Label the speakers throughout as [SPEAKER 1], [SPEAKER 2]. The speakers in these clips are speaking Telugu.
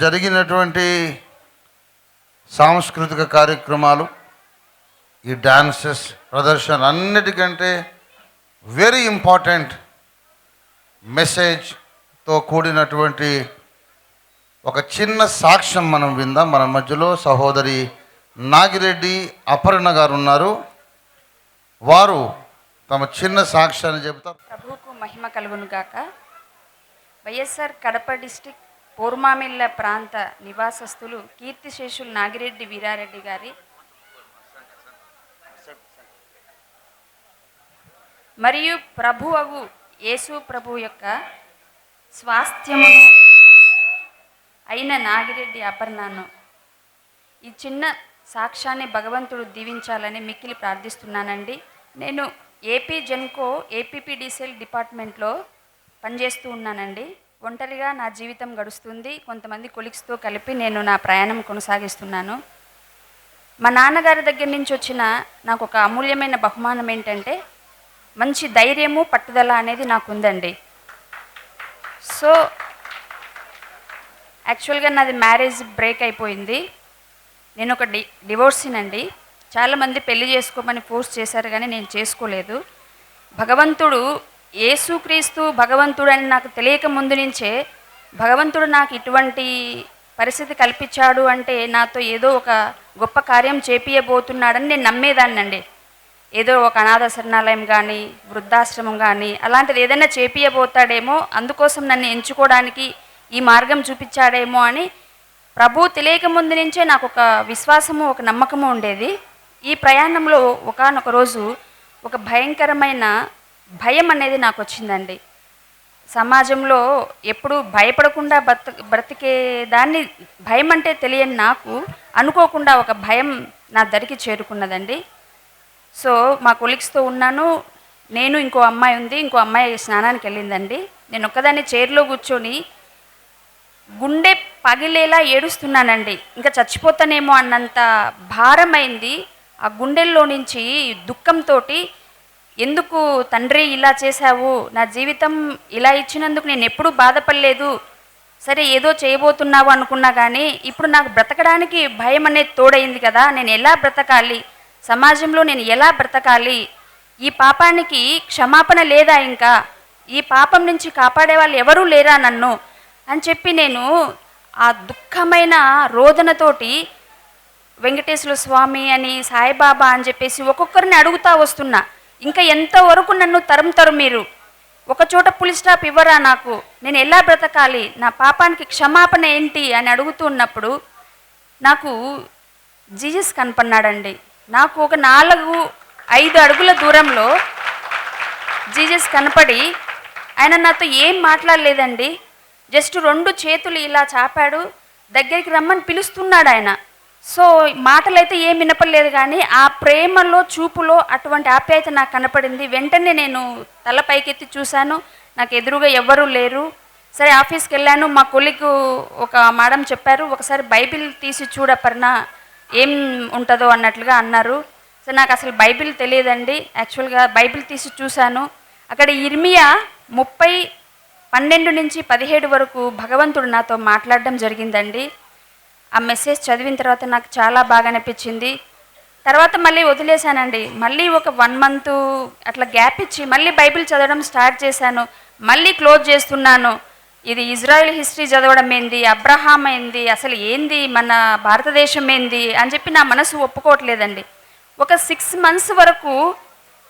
[SPEAKER 1] జరిగినటువంటి సాంస్కృతిక కార్యక్రమాలు ఈ డాన్సెస్ ప్రదర్శన అన్నిటికంటే వెరీ ఇంపార్టెంట్ మెసేజ్తో కూడినటువంటి ఒక చిన్న సాక్ష్యం మనం విందాం. మన మధ్యలో సహోదరి నాగిరెడ్డి అపర్ణ గారు ఉన్నారు. వారు తమ చిన్న సాక్ష్యాన్ని చెబుతారు.
[SPEAKER 2] ప్రభువుకు మహిమ కలుగును గాక. వైఎస్ఆర్ కడప డిస్టిక్ పూర్మామిల్ల ప్రాంత నివాసస్తులు కీర్తిశేషులు నాగిరెడ్డి వీరారెడ్డి గారి మరియు ప్రభువగు యేసు ప్రభు యొక్క స్వాస్థ్యమును అయిన నాగిరెడ్డి అపర్ణాను ఈ చిన్న సాక్ష్యాన్ని భగవంతుడు దీవించాలని మిక్కిలి ప్రార్థిస్తున్నానండి. నేను ఏపీ జెన్కో ఏపీపీడీసీఎల్ డిపార్ట్మెంట్లో పనిచేస్తూ ఉన్నానండి. ఒంటరిగా నా జీవితం గడుస్తుంది. కొంతమంది కొలిక్స్తో కలిపి నేను నా ప్రయాణం కొనసాగిస్తున్నాను. మా నాన్నగారి దగ్గర నుంచి వచ్చిన నాకు ఒక అమూల్యమైన బహుమానం ఏంటంటే మంచి ధైర్యము పట్టుదల అనేది నాకు ఉందండి సో యాక్చువల్గా నాది మ్యారేజ్ బ్రేక్ అయిపోయింది. నేను ఒక డి డివోర్సినండి. చాలామంది పెళ్ళి చేసుకోమని ఫోర్స్ చేశారు కానీ నేను చేసుకోలేదు. భగవంతుడు యేసుక్రీస్తు భగవంతుడని నాకు తెలియక ముందు నుంచే భగవంతుడు నాకు ఇటువంటి పరిస్థితి కల్పించాడు అంటే నాతో ఏదో ఒక గొప్ప కార్యం చేపియబోతున్నాడని నేను నమ్మేదాన్నండి. ఏదో ఒక అనాథ శరణాలయం కానీ వృద్ధాశ్రమం కానీ అలాంటిది ఏదైనా చేపియబోతాడేమో అందుకోసం నన్ను ఎంచుకోవడానికి ఈ మార్గం చూపించాడేమో అని ప్రభు తెలియక ముందు నుంచే నాకు ఒక విశ్వాసము ఒక నమ్మకము ఉండేది. ఈ ప్రయాణంలో ఒకానొక రోజు ఒక భయంకరమైన భయం అనేది నాకు వచ్చిందండి. సమాజంలో ఎప్పుడు భయపడకుండా బ్రత బ్రతికే దాన్ని భయం అంటే తెలియని నాకు అనుకోకుండా ఒక భయం నా దరికి చేరుకున్నదండి. సో మా కొలీగ్స్తో ఉన్నాను. నేను ఇంకో అమ్మాయి ఉంది. ఇంకో అమ్మాయి స్నానానికి వెళ్ళిందండి. నేను ఒక్కదాన్ని చైర్లో కూర్చొని గుండె పగిలేలా ఏడుస్తున్నానండి. ఇంకా చచ్చిపోతానేమో అన్నంత భారమైంది. ఆ గుండెల్లో నుంచి దుఃఖంతో ఎందుకు తండ్రి ఇలా చేశావు? నా జీవితం ఇలా ఇచ్చినందుకు నేను ఎప్పుడూ బాధపడలేదు. సరే ఏదో చేయబోతున్నావు అనుకున్నా కానీ ఇప్పుడు నాకు బ్రతకడానికి భయం అనేది తోడైంది కదా. నేను ఎలా బ్రతకాలి? సమాజంలో నేను ఎలా బ్రతకాలి? ఈ పాపానికి క్షమాపణ లేదా ఇంకా? ఈ పాపం నుంచి కాపాడే వాళ్ళు ఎవరూ లేరా నన్ను? అని చెప్పి నేను ఆ దుఃఖమైన రోదనతోటి వెంకటేశ్వర స్వామి అని సాయిబాబా అని చెప్పేసి ఒక్కొక్కరిని అడుగుతా వస్తున్నా. ఇంకా ఎంతవరకు నన్ను తరుముతారు మీరు? ఒక చోట పులి స్టాప్ ఇవ్వరా నాకు? నేను ఎలా బ్రతకాలి? నా పాపానికి క్షమాపణ ఏంటి అని అడుగుతూ ఉన్నప్పుడు నాకు జీజస్ కనపడినాడండి నాకు ఒక నాలుగు ఐదు అడుగుల దూరంలో జీజస్ కనపడి ఆయన నాతో ఏం మాట్లాడలేదండి. జస్ట్ రెండు చేతులు ఇలా చాపాడు దగ్గరికి రమ్మని పిలుస్తున్నాడు ఆయన సో మాటలైతే ఏం వినపడలేదు కానీ ఆ ప్రేమలో చూపులో అటువంటి ఆప్యాయత నాకు కనపడింది. వెంటనే నేను తల పైకెత్తి చూశాను. నాకు ఎదురుగా ఎవ్వరూ లేరు. సరే ఆఫీస్కి వెళ్ళాను మా కొలికు ఒక మేడం చెప్పారు ఒకసారి బైబిల్ తీసి చూడపర్నా ఏం ఉంటుందో అన్నట్లుగా అన్నారు. సో నాకు అసలు బైబిల్ తెలియదండి. యాక్చువల్గా బైబిల్ తీసి చూశాను. అక్కడ ఇర్మియా ముప్పై పన్నెండు నుంచి పదిహేడు వరకు భగవంతుడు నాతో మాట్లాడడం జరిగిందండి. ఆ మెసేజ్ చదివిన తర్వాత నాకు చాలా బాగా అనిపించింది. తర్వాత మళ్ళీ వదిలేశానండి. మళ్ళీ ఒక వన్ మంత్ అట్లా గ్యాప్ ఇచ్చి మళ్ళీ బైబిల్ చదవడం స్టార్ట్ చేశాను. మళ్ళీ క్లోజ్ చేస్తున్నాను. ఇది ఇజ్రాయెల్ హిస్టరీ చదవడం ఏంది? అబ్రహాం ఏంది? అసలు ఏంది? మన భారతదేశం ఏంది? అని చెప్పి నా మనసు ఒప్పుకోవట్లేదండి. ఒక సిక్స్ మంత్స్ వరకు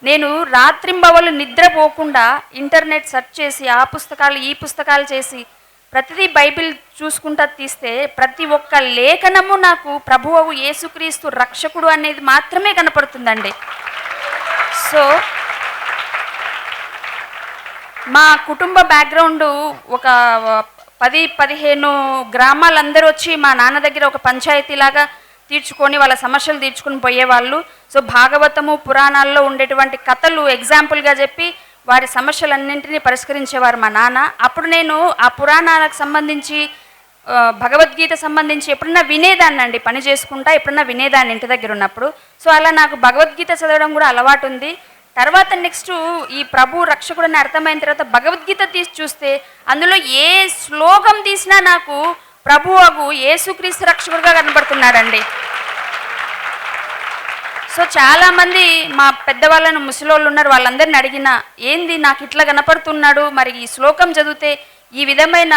[SPEAKER 2] నేను రాత్రింబవలు నిద్రపోకుండా ఇంటర్నెట్ సెర్చ్ చేసి ఆ పుస్తకాలు ఈ పుస్తకాలు చేసి ప్రతిదీ బైబిల్ చూసుకుంటా తీస్తే ప్రతి ఒక్క లేఖనము నాకు ప్రభువు యేసుక్రీస్తు రక్షకుడు అనేది మాత్రమే కనపడుతుందండి. సో మా కుటుంబ బ్యాక్గ్రౌండ్ ఒక పది పదిహేను గ్రామాలందరూ వచ్చి మా నాన్న దగ్గర ఒక పంచాయతీలాగా తీర్చుకొని వాళ్ళ సమస్యలు తీర్చుకొని పోయేవాళ్ళు. సో భాగవతము పురాణాల్లో ఉండేటువంటి కథలు ఎగ్జాంపుల్గా చెప్పి వారి సమస్యలన్నింటినీ పరిష్కరించేవారు మా నాన్న. అప్పుడు నేను ఆ పురాణాలకు సంబంధించి భగవద్గీత సంబంధించి ఎప్పుడన్నా వినేదాన్ని అండి పని చేసుకుంటా ఎప్పుడన్నా వినేదాన్ని ఇంటి దగ్గర ఉన్నప్పుడు. సో అలా నాకు భగవద్గీత చదవడం కూడా అలవాటు ఉంది తర్వాత నెక్స్ట్ ఈ ప్రభు రక్షకుడు అని అర్థమైన తర్వాత భగవద్గీత తీసి చూస్తే అందులో ఏ శ్లోకం తీసినా నాకు ప్రభువగు యేసుక్రీస్తు రక్షకుడుగా కనబడుతున్నాడండి. సో చాలామంది మా పెద్దవాళ్ళను ముసలోళ్ళు ఉన్నారు వాళ్ళందరిని అడిగిన ఏంది నాకు ఇట్లా కనపడుతున్నాడు? మరి ఈ శ్లోకం చదివితే ఈ విధమైన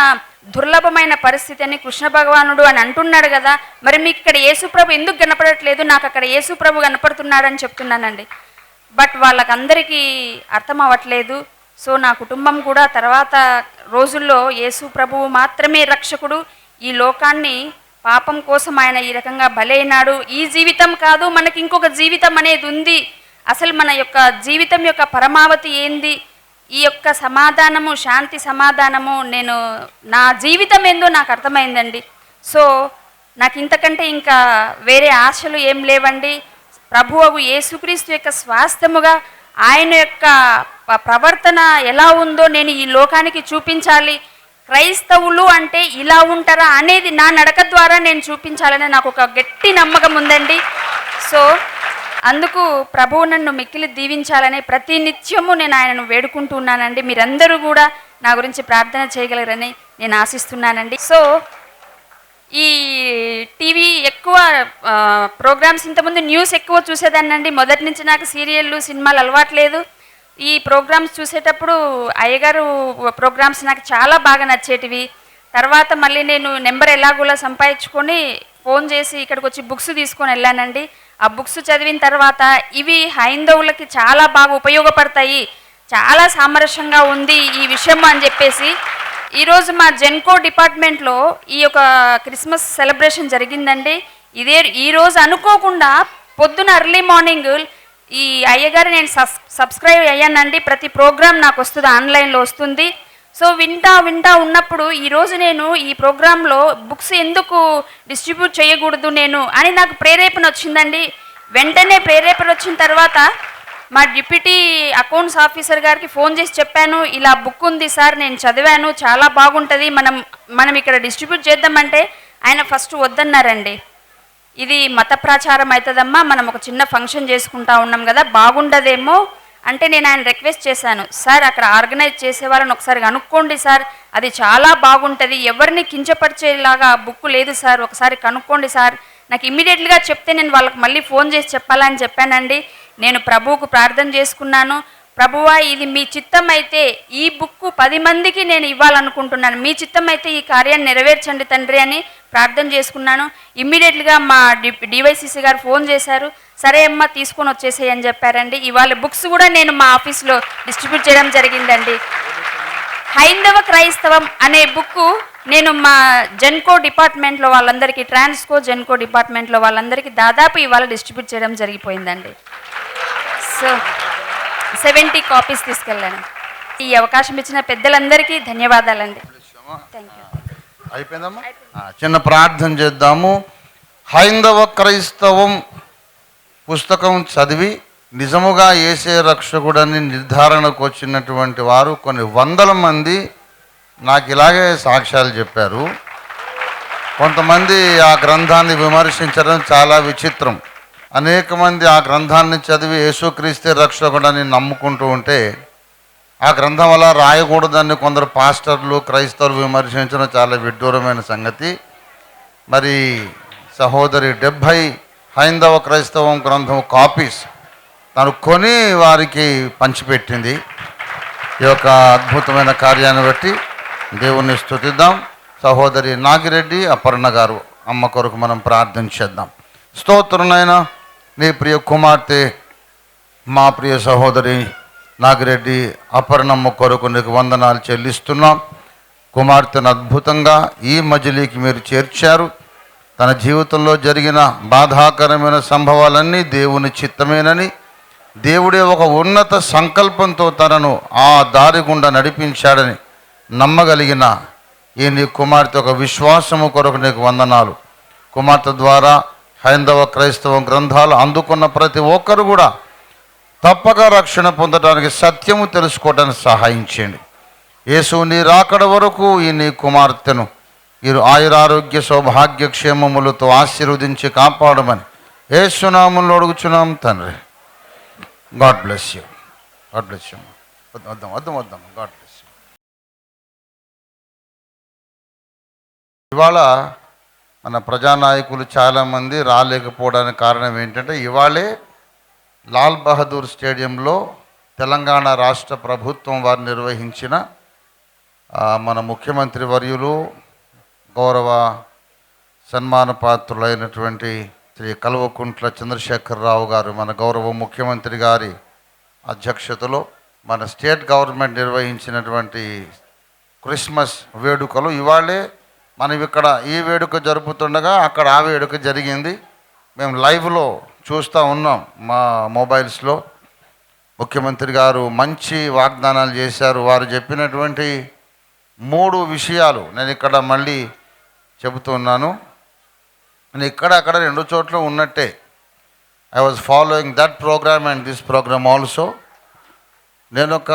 [SPEAKER 2] దుర్లభమైన పరిస్థితి అని కృష్ణ భగవానుడు అని అంటున్నాడు కదా మరి మీకు ఇక్కడ యేసుప్రభు ఎందుకు కనపడట్లేదు? నాకు అక్కడ యేసుప్రభు కనపడుతున్నాడని చెప్తున్నానండి. బట్ వాళ్ళకందరికీ అర్థం అవ్వట్లేదు. సో నా కుటుంబం కూడా తర్వాత రోజుల్లో యేసు ప్రభువు మాత్రమే రక్షకుడు. ఈ లోకాన్ని పాపం కోసం ఆయన ఈ రకంగా బలైనాడు ఈ జీవితం కాదు మనకి ఇంకొక జీవితం అనేది ఉంది. అసలు మన యొక్క జీవితం యొక్క పరమావతి ఏంది? ఈ యొక్క సమాధానము శాంతి సమాధానము నేను నా జీవితం ఏందో నాకు అర్థమైందండి. సో నాకు ఇంతకంటే ఇంకా వేరే ఆశలు ఏం లేవండి. ప్రభువు యేసుక్రీస్తు యొక్క స్వాస్థ్యముగా ఆయన యొక్క ప్రవర్తన ఎలా ఉందో నేను ఈ లోకానికి చూపించాలి. క్రైస్తవులు అంటే ఇలా ఉంటారా అనేది నా నడక ద్వారా నేను చూపించాలని నాకు ఒక గట్టి నమ్మకం ఉందండి. సో అందుకు ప్రభువు నన్ను మిక్కిలి దీవించాలని ప్రతి నిత్యము నేను ఆయనను వేడుకుంటున్నానండి మీరందరూ కూడా నా గురించి ప్రార్థన చేయగలరని నేను ఆశిస్తున్నానండి. సో ఈ టీవీ ఎక్కువ ప్రోగ్రామ్స్ ఇంతకుముందు న్యూస్ ఎక్కువ చూసేదాన్నండి. మొదటి నుంచి నాకు సీరియళ్ళు సినిమాలు అలవాట్లేదు ఈ ప్రోగ్రామ్స్ చూసేటప్పుడు అయ్యగారు ప్రోగ్రామ్స్ నాకు చాలా బాగా నచ్చేటివి. తర్వాత మళ్ళీ నేను నెంబర్ ఎలాగోలా సంపాదించుకొని ఫోన్ చేసి ఇక్కడికి వచ్చి బుక్స్ తీసుకొని వెళ్ళానండి. ఆ బుక్స్ చదివిన తర్వాత ఇవి హైందవులకి చాలా బాగా ఉపయోగపడతాయి. చాలా సామరస్యంగా ఉంది ఈ విషయం అని చెప్పేసి. ఈరోజు మా జెన్కో డిపార్ట్మెంట్లో ఈ యొక్క క్రిస్మస్ సెలబ్రేషన్ జరిగిందండి. ఇదే ఈరోజు అనుకోకుండా పొద్దున అర్లీ మార్నింగ్ ఈ అయ్యగారు నేను సబ్స్క్రైబ్ అయ్యానండి. ప్రతి ప్రోగ్రామ్ నాకు వస్తుంది ఆన్లైన్లో వస్తుంది. సో వింటా వింటా ఉన్నప్పుడు ఈరోజు నేను ఈ ప్రోగ్రాంలో బుక్స్ ఎందుకు డిస్ట్రిబ్యూట్ చేయకూడదు నేను అని నాకు ప్రేరేపణ వచ్చిందండి. వెంటనే ప్రేరేపణ వచ్చిన తర్వాత మా డిప్యూటీ అకౌంట్స్ ఆఫీసర్ గారికి ఫోన్ చేసి చెప్పాను ఇలా బుక్ ఉంది సార్ నేను చదివాను చాలా బాగుంటుంది మనం మనం ఇక్కడ డిస్ట్రిబ్యూట్ చేద్దామంటే ఆయన ఫస్ట్ వద్దన్నారండి. ఇది మత ప్రచారం అవుతుందమ్మా మనం ఒక చిన్న ఫంక్షన్ చేసుకుంటా ఉన్నాం కదా బాగుండదేమో అంటే నేను ఆయన రిక్వెస్ట్ చేశాను. సార్ అక్కడ ఆర్గనైజ్ చేసే వాళ్ళని ఒకసారి కనుక్కోండి సార్ అది చాలా బాగుంటుంది ఎవరిని కించపరిచేలాగా బుక్ లేదు సార్ ఒకసారి కనుక్కోండి సార్. నాకు ఇమ్మీడియట్గా చెప్తే నేను వాళ్ళకి మళ్ళీ ఫోన్ చేసి చెప్పాలని చెప్పానండి. నేను ప్రభువుకు ప్రార్థన చేసుకున్నాను ప్రభువా ఇది మీ చిత్తం అయితే ఈ బుక్ పది మందికి నేను ఇవ్వాలనుకుంటున్నాను. మీ చిత్తం అయితే ఈ కార్యాన్ని నెరవేర్చండి తండ్రి అని ప్రార్థన చేసుకున్నాను. ఇమ్మీడియట్గా మా డి డివైసీసీ గారు ఫోన్ చేశారు. సరే అమ్మ తీసుకొని వచ్చేసేయని అని చెప్పారండి. ఇవాళ బుక్స్ కూడా నేను మా ఆఫీస్లో డిస్ట్రిబ్యూట్ చేయడం జరిగిందండి. హైందవ క్రైస్తవం అనే బుక్ నేను మా జెన్కో డిపార్ట్మెంట్లో వాళ్ళందరికీ ట్రాన్స్కో జెన్కో డిపార్ట్మెంట్లో వాళ్ళందరికీ దాదాపు ఇవాళ డిస్ట్రిబ్యూట్ చేయడం జరిగిపోయిందండి. సో సెవెంటీ కాపీస్ తీసుకెళ్ళాను. ఈ అవకాశం ఇచ్చిన పెద్దలందరికీ ధన్యవాదాలండి.
[SPEAKER 1] అయిపోయిందమ్మా? చిన్న ప్రార్థన చేద్దాము. హైందవ క్రైస్తవం పుస్తకం చదివి నిజముగా ఏసే రక్షకుడని నిర్ధారణకు వచ్చినటువంటి వారు కొన్ని వందల మంది నాకు ఇలాగే సాక్ష్యాలు చెప్పారు. కొంతమంది ఆ గ్రంథాన్ని విమర్శించడం చాలా విచిత్రం. అనేక మంది ఆ గ్రంథాన్ని చదివి యేసుక్రీస్తే రక్షకుడని నమ్ముకుంటూ ఉంటే ఆ గ్రంథం అలా రాయకూడదని కొందరు పాస్టర్లు క్రైస్తవులు విమర్శించడం చాలా విడ్డూరమైన సంగతి. మరి సహోదరి డెబ్భై హైందవ క్రైస్తవం గ్రంథం కాపీస్ తను కొని వారికి పంచిపెట్టింది. ఈ యొక్క అద్భుతమైన కార్యాన్ని బట్టి దేవుణ్ణి స్తుతిద్దాం. సహోదరి నాగిరెడ్డి అపర్ణ గారు అమ్మ కొరకు మనం ప్రార్థన చేద్దాం. స్తోత్రునైనా నీ ప్రియ కుమార్తె మా ప్రియ సహోదరి నాగిరెడ్డి అపర్ణమ్మ కొరకు నీకు వందనాలు చెల్లిస్తున్నాం. కుమార్తెను అద్భుతంగా ఈ మజిలీకి మీరు చేర్చారు. తన జీవితంలో జరిగిన బాధాకరమైన సంభవాలన్నీ దేవుని చిత్తమేనని దేవుడే ఒక ఉన్నత సంకల్పంతో తనను ఆ దారి గుండా నడిపించాడని నమ్మగలిగిన ఈ నీ కుమార్తె ఒక విశ్వాసము కొరకు నీకు వందనాలు. కుమార్తె ద్వారా హైందవ క్రైస్తవ గ్రంథాలు అందుకున్న ప్రతి ఒక్కరు కూడా తప్పక రక్షణ పొందడానికి సత్యము తెలుసుకోవడానికి సహాయించండి యేసు నీ రాకడ వరకు ఈ నీ కుమార్తెను మీరు ఆయురారోగ్య సౌభాగ్య క్షేమములతో ఆశీర్వదించి కాపాడమని ఏసునామంలో అడుగుచున్నాం తండ్రి. God bless you God bless you వద్దాం వద్దాం వద్దాం. గాడ్ బ్లెస్ ఇవాళ మన ప్రజానాయకులు చాలామంది రాలేకపోవడానికి కారణం ఏంటంటే ఇవాళే లాల్ బహదూర్ స్టేడియంలో తెలంగాణ రాష్ట్ర ప్రభుత్వం వారు నిర్వహించిన మన ముఖ్యమంత్రి వర్యులు గౌరవ సన్మాన పాత్రులైనటువంటి శ్రీ కల్వకుంట్ల చంద్రశేఖరరావు గారు మన గౌరవ ముఖ్యమంత్రి గారి అధ్యక్షతలో మన స్టేట్ గవర్నమెంట్ నిర్వహించినటువంటి క్రిస్మస్ వేడుకలు ఇవాళే మనం ఇక్కడ ఈ వేడుక జరుపుతుండగా అక్కడ ఆ వేడుక జరిగింది. మేము లైవ్లో చూస్తూ ఉన్నాం మా మొబైల్స్లో. ముఖ్యమంత్రి గారు మంచి వాగ్దానాలు చేశారు. వారు చెప్పినటువంటి మూడు విషయాలు నేను ఇక్కడ మళ్ళీ చెబుతున్నాను నేను ఇక్కడ అక్కడ రెండు చోట్ల ఉన్నట్టే. I was following that program and this program also నేను ఒక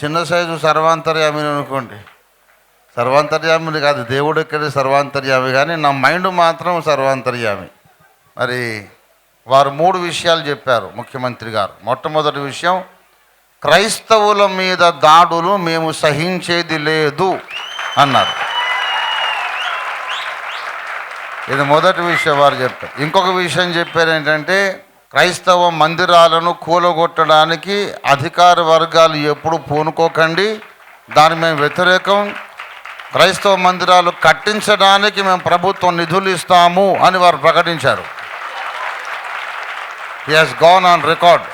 [SPEAKER 1] చిన్న సైజు సర్వాంతర్యామిని అనుకోండి. సర్వాంతర్యామిని కాదు దేవుడు ఇక్కడ సర్వాంతర్యామి? కానీ నా మైండ్ మాత్రం సర్వాంతర్యామి. మరి వారు మూడు విషయాలు చెప్పారు ముఖ్యమంత్రి గారు. మొట్టమొదటి విషయం క్రైస్తవుల మీద దాడులు మేము సహించేది లేదు అన్నారు. ఇది మొదటి విషయం వారు చెప్పారు. ఇంకొక విషయం చెప్పారు ఏంటంటే క్రైస్తవ మందిరాలను కూలగొట్టడానికి అధికార వర్గాలు ఎప్పుడు పూనుకోకండి. దాని మేము వ్యతిరేకం క్రైస్తవ మందిరాలు కట్టించడానికి మేము ప్రభుత్వం నిధులు ఇస్తాము అని వారు ప్రకటించారు. He has gone on record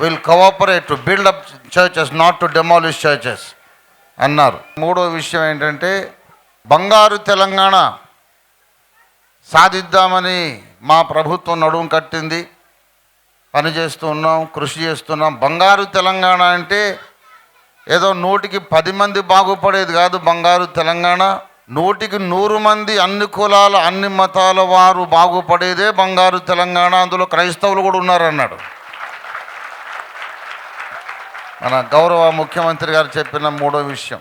[SPEAKER 1] will cooperate to build up churches not to demolish churches అన్నారు. మూడో విషయం ఏంటంటే బంగారు తెలంగాణ సాధిద్దామని మా ప్రభుత్వం నడుము కట్టింది. పని చేస్తున్నాం కృషి చేస్తున్నాం బంగారు తెలంగాణ అంటే ఏదో నూటికి పది మంది బాగుపడేది కాదు బంగారు తెలంగాణ. నూటికి నూరు మంది అన్ని కులాల అన్ని మతాల వారు బాగుపడేదే బంగారు తెలంగాణ. అందులో క్రైస్తవులు కూడా ఉన్నారన్నాడు. మన గౌరవ ముఖ్యమంత్రి గారు చెప్పిన మూడో విషయం.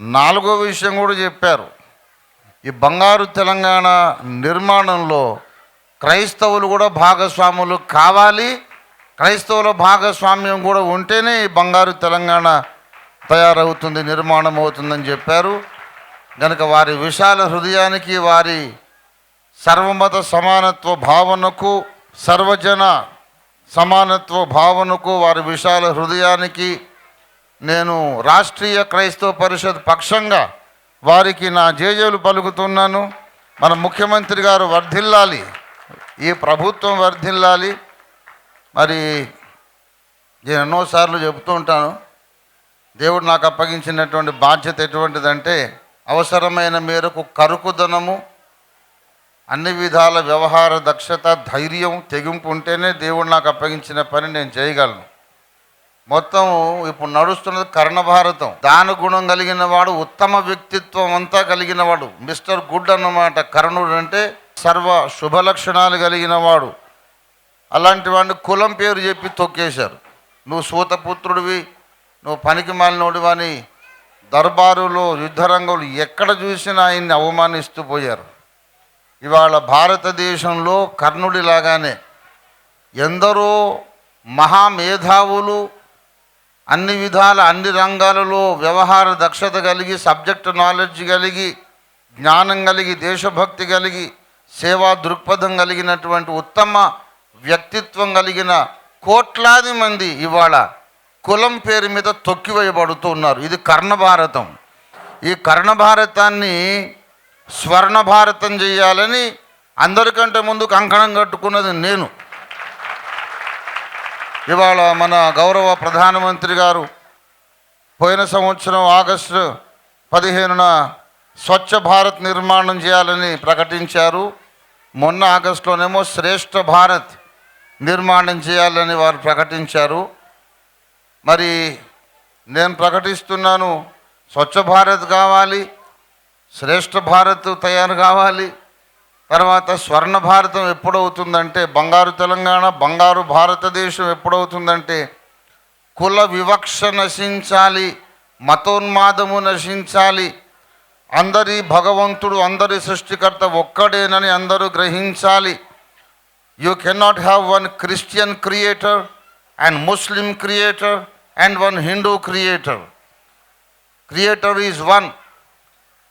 [SPEAKER 1] నాలుగో విషయం కూడా చెప్పారు. ఈ బంగారు తెలంగాణ నిర్మాణంలో క్రైస్తవులు కూడా భాగస్వాములు కావాలి. క్రైస్తవుల భాగస్వామ్యం కూడా ఉంటేనే ఈ బంగారు తెలంగాణ తయారవుతుంది నిర్మాణం అవుతుందని చెప్పారు. కనుక వారి విశాల హృదయానికి వారి సర్వమత సమానత్వ భావనకు సర్వజన సమానత్వ భావనకు వారి విశాల హృదయానికి నేను రాష్ట్రీయ క్రైస్తవ పరిషత్ పక్షంగా వారికి నా జేజేలు పలుకుతున్నాను. మన ముఖ్యమంత్రి గారు వర్ధిల్లాలి. ఈ ప్రభుత్వం వర్ధిల్లాలి. మరి నేను ఎన్నోసార్లు చెబుతూ ఉంటాను దేవుడు నాకు అప్పగించినటువంటి బాధ్యత ఎటువంటిదంటే అవసరమైన మేరకు కరుకుదనము అన్ని విధాల వ్యవహార దక్షత ధైర్యం తెగింపు ఉంటేనే దేవుడు నాకు అప్పగించిన పని నేను చేయగలను. మొత్తం ఇప్పుడు నడుస్తున్నది కర్ణభారతం. దాని గుణం కలిగిన వాడు ఉత్తమ వ్యక్తిత్వం అంతా కలిగిన వాడు మిస్టర్ గుడ్ అన్నమాట. కర్ణుడు అంటే సర్వ శుభ లక్షణాలు కలిగిన వాడు. అలాంటి వాడిని కులం పేరు చెప్పి తొక్కేశారు. నువ్వు సూతపుత్రుడివి నువ్వు పనికి మాలినోడివని దర్బారులో యుద్ధరంగంలో ఎక్కడ చూసినా ఆయన్ని అవమానిస్తూ పోయారు. ఇవాళ భారతదేశంలో కర్ణుడిలాగానే ఎందరో మహామేధావులు అన్ని విధాల అన్ని రంగాలలో వ్యవహార దక్షత కలిగి సబ్జెక్ట్ నాలెడ్జ్ కలిగి జ్ఞానం కలిగి దేశభక్తి కలిగి సేవా దృక్పథం కలిగినటువంటి ఉత్తమ వ్యక్తిత్వం కలిగిన కోట్లాది మంది ఇవాళ కులం పేరు మీద తొక్కివేయబడుతూ ఉన్నారు. ఇది కర్ణ భారతం. ఈ కర్ణ భారతాన్ని స్వర్ణ భారతం చేయాలని అందరికంటే ముందు కంకణం కట్టుకున్నది నేను. ఇవాళ మన గౌరవ ప్రధానమంత్రి గారు పోయిన సంవత్సరం ఆగస్టు పదిహేనున స్వచ్ఛ భారత్ నిర్మాణం చేయాలని ప్రకటించారు. మొన్న ఆగస్టులోనేమో శ్రేష్ఠ భారత్ నిర్మాణం చేయాలని వారు ప్రకటించారు. మరి నేను ప్రకటిస్తున్నాను స్వచ్ఛ భారత్ కావాలి శ్రేష్ఠ భారత్ తయారు కావాలి తర్వాత స్వర్ణ భారతం ఎప్పుడవుతుందంటే బంగారు తెలంగాణ బంగారు భారతదేశం ఎప్పుడవుతుందంటే కుల వివక్ష నశించాలి మతోన్మాదము నశించాలి అందరి భగవంతుడు అందరి సృష్టికర్త ఒక్కడేనని అందరూ గ్రహించాలి. You cannot have one Christian creator and Muslim creator and one Hindu creator creator is one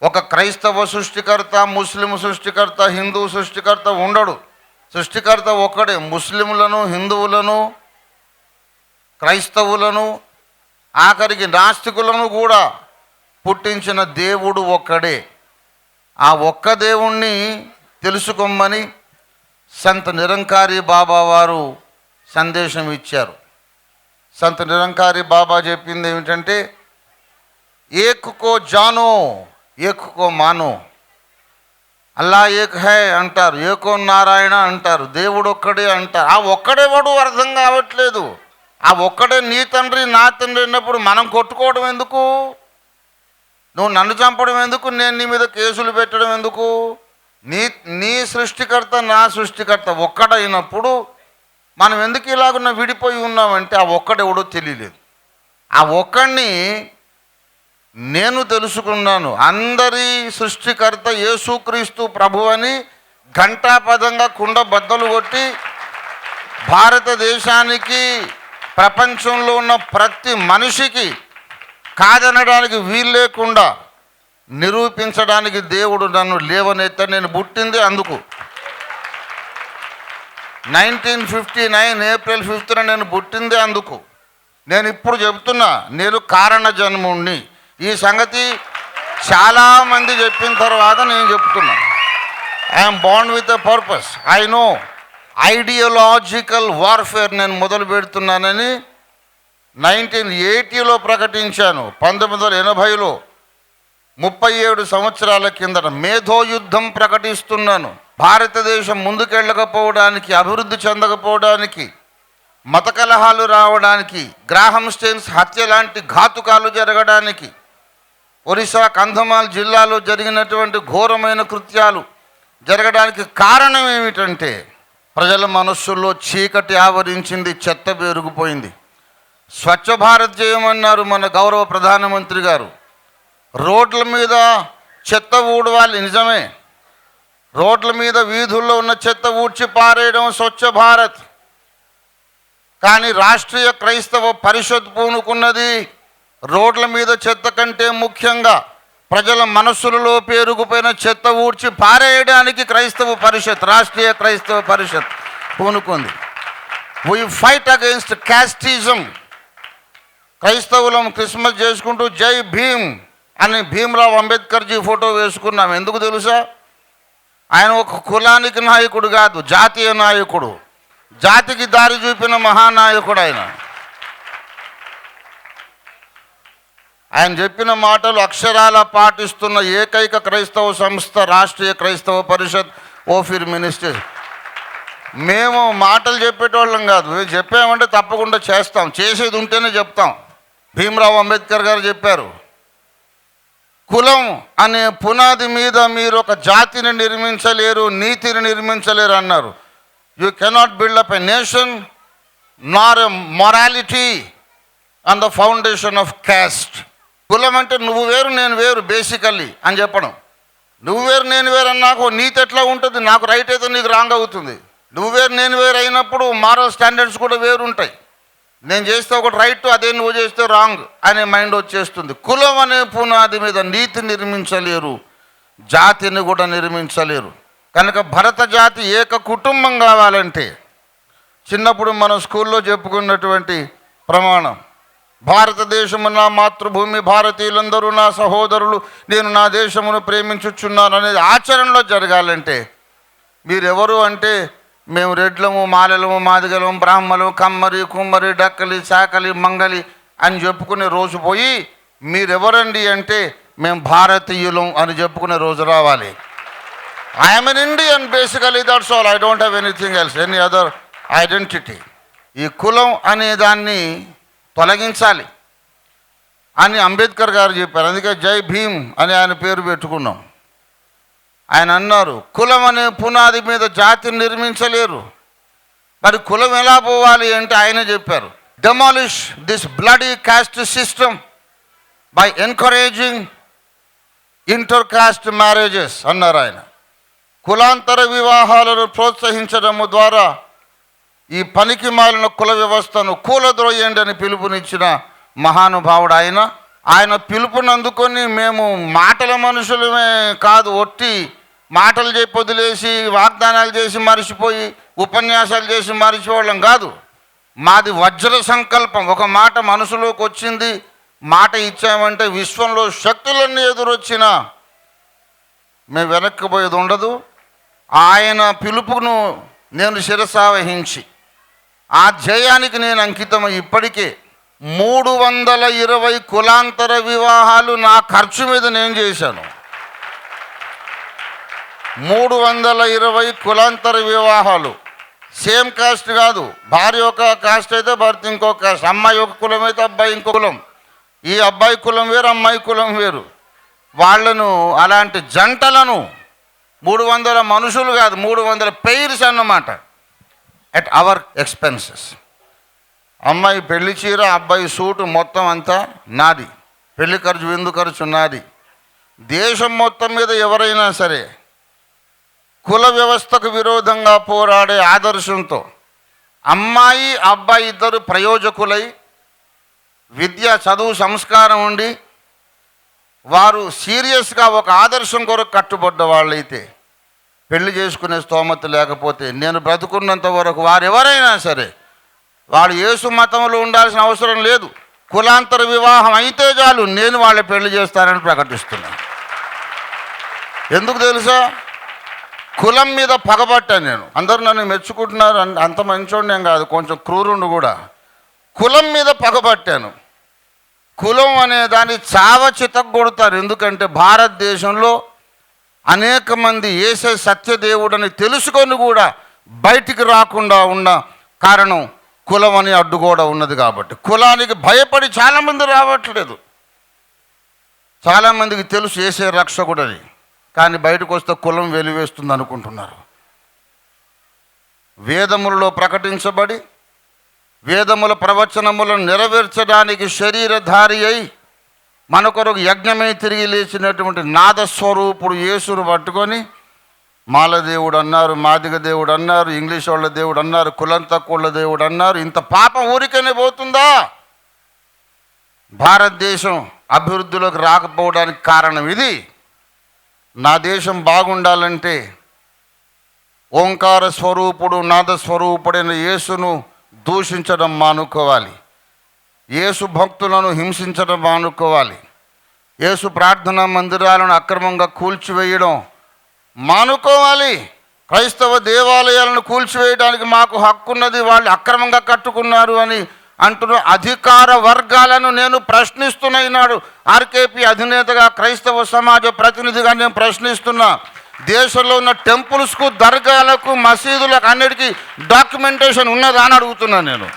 [SPEAKER 1] ఒక క్రైస్తవ సృష్టికర్త ముస్లిం సృష్టికర్త హిందూ సృష్టికర్త ఉండడు. సృష్టికర్త ఒక్కడే ముస్లింలను హిందువులను క్రైస్తవులను ఆఖరికి నాస్తికులను కూడా పుట్టించిన దేవుడు ఒక్కడే. ఆ ఒక్క దేవుణ్ణి తెలుసుకోమని సంత నిరంకారి బాబా వారు సందేశం ఇచ్చారు. సంత నిరంకారి బాబా చెప్పింది ఏమిటంటే ఏకుకో జానో ఏకుకో మానో. అల్లా ఏక్ హై అంటారు ఏకో నారాయణ అంటారు దేవుడు ఒక్కడే అంటారు. ఆ ఒక్కడే వాడు అర్థం కావట్లేదు. ఆ ఒక్కడే నీ తండ్రి నా తండ్రి అన్నప్పుడు మనం కొట్టుకోవడం ఎందుకు? నువ్వు నన్ను చంపడం ఎందుకు? నేను నీ మీద కేసులు పెట్టడం ఎందుకు? నీ నీ సృష్టికర్త నా సృష్టికర్త ఒక్కడైనప్పుడు మనం ఎందుకు ఇలాగున్న విడిపోయి ఉన్నామంటే ఆ ఒక్కడెవడో తెలియలేదు. ఆ ఒక్కడిని నేను తెలుసుకున్నాను. అందరి సృష్టికర్త యేసుక్రీస్తు ప్రభు అని ఘంటాపదంగా కుండ బద్దలు కొట్టి భారతదేశానికి ప్రపంచంలో ఉన్న ప్రతి మనిషికి కాదనడానికి వీలు లేకుండా నిరూపించడానికి దేవుడు నన్ను లేవనెత్త నేను పుట్టింది అందుకు. నైన్టీన్ ఫిఫ్టీ నైన్ ఏప్రిల్ ఫిఫ్త్న నేను పుట్టింది అందుకు. నేను ఇప్పుడు చెబుతున్నా నేను కారణ జన్ముణ్ణి ఈ సంగతి చాలామంది చెప్పిన తర్వాత నేను చెప్తున్నా. I'm bound with a purpose I know ideological warfare నేను మొదలు పెడుతున్నానని నైన్టీన్ ఎయిటీలో ప్రకటించాను పంతొమ్మిది వందల ఎనభైలో. ముప్పై ఏడు సంవత్సరాల కిందట మేధో యుద్ధం ప్రకటిస్తున్నాను. భారతదేశం ముందుకెళ్ళకపోవడానికి అభివృద్ధి చెందకపోవడానికి మత కలహాలు రావడానికి గ్రాహం స్టేన్స్ హత్య లాంటి ఘాతుకాలు జరగడానికి ఒరిస్సా కంధమాల్ జిల్లాలో జరిగినటువంటి ఘోరమైన కృత్యాలు జరగడానికి కారణం ఏమిటంటే ప్రజల మనస్సుల్లో చీకటి ఆవరించింది చెత్త పేరుకుపోయింది. స్వచ్ఛ భారత్ చేయమన్నారు మన గౌరవ ప్రధానమంత్రి గారు. రోడ్ల మీద చెత్త ఊడవాలి నిజమే. రోడ్ల మీద వీధుల్లో ఉన్న చెత్త ఊడ్చి పారేయడం స్వచ్ఛ భారత్. కానీ రాష్ట్రీయ క్రైస్తవ పరిషత్ పూనుకున్నది రోడ్ల మీద చెత్త కంటే ముఖ్యంగా ప్రజల మనస్సులలో పేరుకుపోయిన చెత్త ఊడ్చి పారేయడానికి క్రైస్తవ పరిషత్ రాష్ట్రీయ క్రైస్తవ పరిషత్ పూనుకుంది. వీ ఫైట్ అగైన్స్ట్ క్యాస్టిజం క్రైస్తవులం క్రిస్మస్ చేసుకుంటూ జై భీమ్. అని భీమ్రావ్ అంబేద్కర్జీ ఫోటో వేసుకున్నాం. ఎందుకు తెలుసా? ఆయన ఒక కులానికి నాయకుడు కాదు జాతీయ నాయకుడు. జాతికి దారి చూపిన మహానాయకుడు ఆయన. ఆయన చెప్పిన మాటలు అక్షరాల పాటిస్తున్న ఏకైక క్రైస్తవ సంస్థ రాష్ట్రీయ క్రైస్తవ పరిషత్ ఓఫిర్ మినిస్టర్. మేము మాటలు చెప్పేటోళ్ళం కాదు. చెప్పామంటే తప్పకుండా చేస్తాం. చేసేది ఉంటేనే చెప్తాం. భీమరావు అంబేద్కర్ గారు చెప్పారు. కులం అనే పునాది మీద మీరు ఒక జాతిని నిర్మించలేరు నీతిని నిర్మించలేరు అన్నారు. You cannot build up a nation nor a morality on the foundation of caste కులం అంటే నువ్వు వేరు నేను వేరు బేసికల్లీ అని చెప్పడం. నువ్వు వేరు నేను వేరు అన్నాకు నీతి ఎట్లా ఉంటుంది? నాకు రైట్ అయితే నీకు రాంగ్ అవుతుంది. నువ్వు వేరు నేను వేరు అయినప్పుడు మారల్ స్టాండర్డ్స్ కూడా వేరు ఉంటాయి నేను చేస్తే ఒకటి రైట్ అదే నువ్వు చేస్తే రాంగ్ అనే మైండ్ వచ్చేస్తుంది. కులం అనే పునాది మీద నీతి నిర్మించలేరు జాతిని కూడా నిర్మించలేరు. కనుక భరత జాతి ఏక కుటుంబం కావాలంటే చిన్నప్పుడు మనం స్కూల్లో చెప్పుకున్నటువంటి ప్రమాణం భారతదేశము నా మాతృభూమి భారతీయులందరూ నా సహోదరులు నేను నా దేశమును ప్రేమించుచున్నాను అనేది ఆచరణలో జరగాలంటే మీరెవరు అంటే మేము రెడ్లము మాలలము మాదిగలము బ్రాహ్మలు కమ్మరి కుమ్మరి డక్కలి చాకలి మంగలి అని చెప్పుకునే రోజు పోయి మీరెవరండి అంటే మేము భారతీయులం అని చెప్పుకునే రోజు రావాలి. I'm an Indian basically that's all I don't have anything else any other identity ఈ కులం అనే దాన్ని తొలగించాలి అని అంబేద్కర్ గారు చెప్పారు. అందుకే జై భీమ్ అని ఆయన పేరు పెట్టుకున్నాం. ఆయన అన్నారు కులం అనే పునాది మీద జాతిని నిర్మించలేరు. మరి కులం ఎలా పోవాలి అంటే ఆయన చెప్పారు demolish this bloody caste system by encouraging inter caste marriages అన్నారు ఆయన. కులాంతర వివాహాలను ప్రోత్సహించడము ద్వారా ఈ పనికి మాలిన కుల వ్యవస్థను కూలద్రోయండి అని పిలుపునిచ్చిన మహానుభావుడు ఆయన. ఆయన పిలుపునందుకొని మేము మాటల మనుషులమే కాదు ఒట్టి మాటలు చెప్పి వదిలేసి వాగ్దానాలు చేసి మరిచిపోయి ఉపన్యాసాలు చేసి మరిచిపోవడం కాదు. మాది వజ్ర సంకల్పం. ఒక మాట మనసులోకి వచ్చింది మాట ఇచ్చామంటే విశ్వంలో శక్తులన్నీ ఎదురొచ్చినా. మేము వెనక్కిపోయేది ఉండదు. ఆయన పిలుపును నేను శిరసావహించి ఆ జయానికి నేను అంకితం ఇప్పటికే మూడు వందల ఇరవై కులాంతర వివాహాలు నా ఖర్చు మీద నేను చేశాను. మూడు వందల ఇరవై కులాంతర వివాహాలు. సేమ్ కాస్ట్ కాదు. భార్య ఒక కాస్ట్ అయితే భర్త ఇంకో కాస్ట్. అమ్మాయి ఒక కులం అయితే అబ్బాయి ఇంకో కులం. ఈ అబ్బాయి కులం వేరు అమ్మాయి కులం వేరు. వాళ్ళను అలాంటి జంటలను మూడు వందల మనుషులు కాదు మూడు వందల పెయిర్స్ అన్నమాట. అట్ అవర్ ఎక్స్పెన్సెస్ అమ్మాయి పెళ్ళి చీర అబ్బాయి సూటు మొత్తం అంతా నాది. పెళ్ళి ఖర్చు విందు ఖర్చు నాది. దేశం మొత్తం మీద ఎవరైనా సరే కుల వ్యవస్థకు విరోధంగా పోరాడే ఆదర్శంతో అమ్మాయి అబ్బాయి ఇద్దరు ప్రయోజకులై విద్య చదువు సంస్కారం ఉండి వారు సీరియస్గా ఒక ఆదర్శం కొరకు కట్టుబడ్డ వాళ్ళైతే పెళ్ళి చేసుకునే స్తోమత లేకపోతే నేను బ్రతుకున్నంత వరకు వారు ఎవరైనా సరే వాళ్ళు యేసు మతంలో ఉండాల్సిన అవసరం లేదు. కులాంతర వివాహం అయితే చాలు నేను వాళ్ళ పెళ్ళి చేస్తానని ప్రకటిస్తున్నాను. ఎందుకు తెలుసా? కులం మీద పగబట్టాను నేను. అందరూ నన్ను మెచ్చుకుంటున్నారు. అంత మంచోడు నేను కాదు. కొంచెం క్రూరుండు కూడా. కులం మీద పగబట్టాను. కులం అనే దాన్ని చావ చితగొడతారు ఎందుకంటే భారతదేశంలో అనేక మంది ఏసే సత్యదేవుడని తెలుసుకొని కూడా బయటికి రాకుండా ఉన్న కారణం కులం అని అడ్డు కూడా ఉన్నది కాబట్టి. కులానికి భయపడి చాలామంది రావట్లేదు. చాలామందికి తెలుసు ఏసే రక్షకుడని. కానీ బయటకు వస్తే కులం వెలివేస్తుంది అనుకుంటున్నారు. వేదములలో ప్రకటించబడి వేదముల ప్రవచనములను నెరవేర్చడానికి శరీరధారి అయి మన కొరకు యజ్ఞమై తిరిగి లేచినటువంటి నాదస్వరూపుడు యేసును పట్టుకొని మాలదేవుడు అన్నారు మాదిగ దేవుడు అన్నారు ఇంగ్లీష్ వాళ్ళ దేవుడు అన్నారు కులం తక్కువ దేవుడు అన్నారు ఇంత పాపం ఊరికనే పోతుందా? భారతదేశం అభివృద్ధిలోకి రాకపోవడానికి కారణం ఇది. నా దేశం బాగుండాలంటే ఓంకార స్వరూపుడు నాద స్వరూపుడైన యేసును దూషించడం మానుకోవాలి. యేసు భక్తులను హింసించడం మానుకోవాలి. యేసు ప్రార్థనా మందిరాలను అక్రమంగా కూల్చివేయడం మానుకోవాలి. క్రైస్తవ దేవాలయాలను కూల్చివేయడానికి మాకు హక్కున్నది వాళ్ళు అక్రమంగా కట్టుకున్నారు అని అంటున్న అధికార వర్గాలను నేను ప్రశ్నిస్తున్నయినాడు ఆర్కేపీ అధినేతగా క్రైస్తవ సమాజ ప్రతినిధిగా నేను ప్రశ్నిస్తున్నా. దేశంలో ఉన్న టెంపుల్స్కు దర్గాలకు మసీదులకు అన్నిటికీ డాక్యుమెంటేషన్ ఉన్నదా అని అడుగుతున్నా నేను.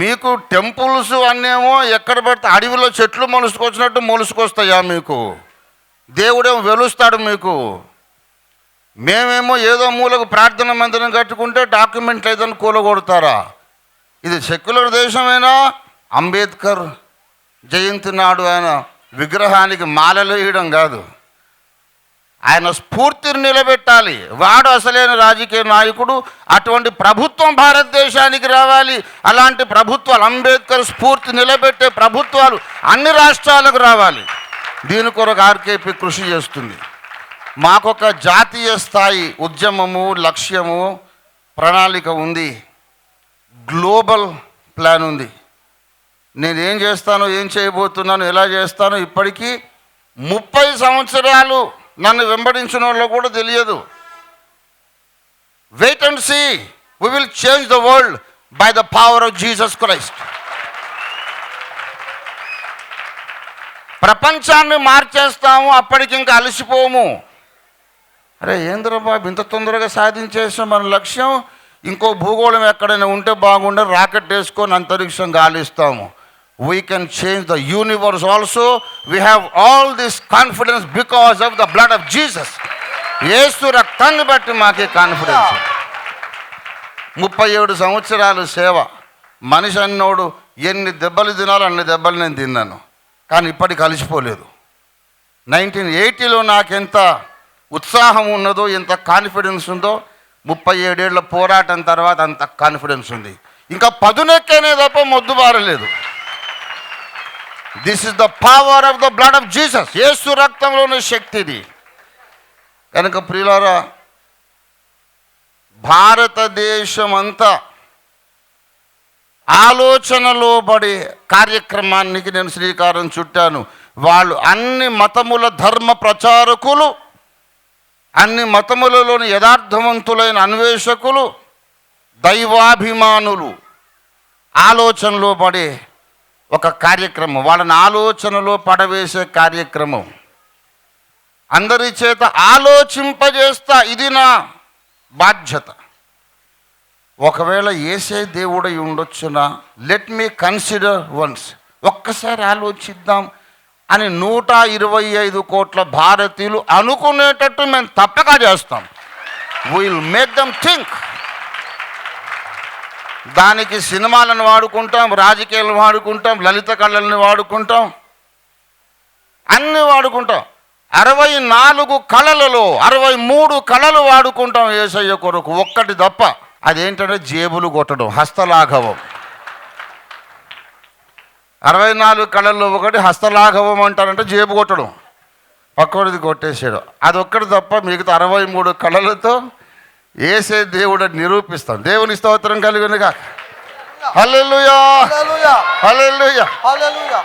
[SPEAKER 1] మీకు టెంపుల్స్ అన్నేమో ఎక్కడ పడితే అడవిలో చెట్లు మొలుసుకొచ్చినట్టు మొలుసుకొస్తాయా మీకు? దేవుడేమో వెలుస్తాడు మీకు. మేమేమో ఏదో మూలకు ప్రార్థన మందిరం కట్టుకుంటే డాక్యుమెంట్లు ఏదైనా కూలగొడతారా? ఇది సెక్యులర్ దేశమైనా? అంబేద్కర్ జయంతి నాడు ఆయన విగ్రహానికి మాలలు వేయడం కాదు. ఆయన స్ఫూర్తిని నిలబెట్టాలి. వాడు అసలైన రాజకీయ నాయకుడు. అటువంటి ప్రభుత్వం భారతదేశానికి రావాలి. అలాంటి ప్రభుత్వాలు అంబేద్కర్ స్ఫూర్తి నిలబెట్టే ప్రభుత్వాలు అన్ని రాష్ట్రాలకు రావాలి. దీని కొరకు ఆర్కేపీ కృషి చేస్తుంది. మాకొక జాతీయ స్థాయి ఉద్యమము లక్ష్యము ప్రణాళిక ఉంది. గ్లోబల్ ప్లాన్ ఉంది. నేను ఏం చేస్తాను ఏం చేయబోతున్నాను ఎలా చేస్తానో ఇప్పటికీ ముప్పై సంవత్సరాలు నన్ను వెంబడించిన వాళ్ళు కూడా తెలియదు. Wait and see we will change the world by the power of Jesus Christ ప్రపంచాన్ని మార్చేస్తాము అప్పటికి ఇంకా అలసిపోము. అరే ఏంద్రబాబు ఇంత తొందరగా సాధించేసిన మన లక్ష్యం ఇంకో భూగోళం ఎక్కడైనా ఉంటే బాగుండే రాకెట్ వేసుకొని అంతరిక్షం గాలిస్తాము. We can change the universe also we have all this confidence because of the blood of Jesus ఏసు రక్తాన్ని బట్టి మాకే కాన్ఫిడెన్స్ ముప్పై ఏడు సంవత్సరాలు సేవ. మనిషి అన్నోడు ఎన్ని దెబ్బలు తినాలో అన్ని దెబ్బలు నేను తిన్నాను. కానీ ఇప్పటికి కలిసిపోలేదు నైన్టీన్ ఎయిటీలో నాకెంత ఉత్సాహం ఉన్నదో ఎంత కాన్ఫిడెన్స్ ఉందో ముప్పై ఏడేళ్ళ పోరాటం తర్వాత అంత కాన్ఫిడెన్స్ ఉంది. ఇంకా పదునెక్కనే తప్ప మొద్దు బారలేదు. This is the power of the blood of Jesus యేసు రక్తంలోని శక్తిది కనుక ప్రియులారా భారతదేశం అంతా ఆలోచనలో పడే కార్యక్రమానికి నేను శ్రీకారం చుట్టాను. వాళ్ళు అన్ని మతముల ధర్మ ప్రచారకులు. అన్ని మతములలోని యథార్థవంతులైన అన్వేషకులు దైవాభిమానులు ఆలోచనలో పడే ఒక కార్యక్రమం వాళ్ళని ఆలోచనలో పడవేసే కార్యక్రమం. అందరి చేత ఆలోచింపజేస్తా ఇది నా బాధ్యత. ఒకవేళ ఏసే దేవుడై ఉండొచ్చునా? లెట్ మీ కన్సిడర్ వన్స్ ఒక్కసారి ఆలోచిద్దాం. అని నూట ఇరవై ఐదు కోట్ల భారతీయులు అనుకునేటట్టు మేము తప్పక చేస్తాం. విల్ మేక్ దమ్ థింక్ దానికి సినిమాలను వాడుకుంటాం రాజకీయాలను వాడుకుంటాం లలిత కళలను వాడుకుంటాం అన్నీ వాడుకుంటాం. అరవై నాలుగు కళలలో అరవై మూడు కళలు వాడుకుంటాం ఏసయ్య కొరకు. ఒక్కటి తప్ప అదేంటంటే జేబులు కొట్టడం హస్తలాఘవం. అరవై నాలుగు కళల్లో ఒకటి హస్తలాఘవం అంటారంటే జేబు కొట్టడం. పక్కడిది కొట్టేసాడు. అది ఒక్కటి తప్ప మిగతా అరవై మూడు కళలతో ఏసే దేవుడు నిరూపిస్తాం దేవుని స్తోత్రం కలిగినగా. హల్లెలూయా.
[SPEAKER 3] హల్లెలూయా.
[SPEAKER 1] హల్లెలూయా.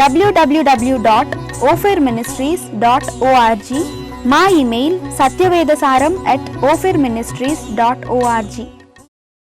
[SPEAKER 4] డబ్ల్యూడబ్ల్యూడబ్ల్యూ dot Ophir ministries dot org మా email Satyavedasaram at Ophir ministries dot org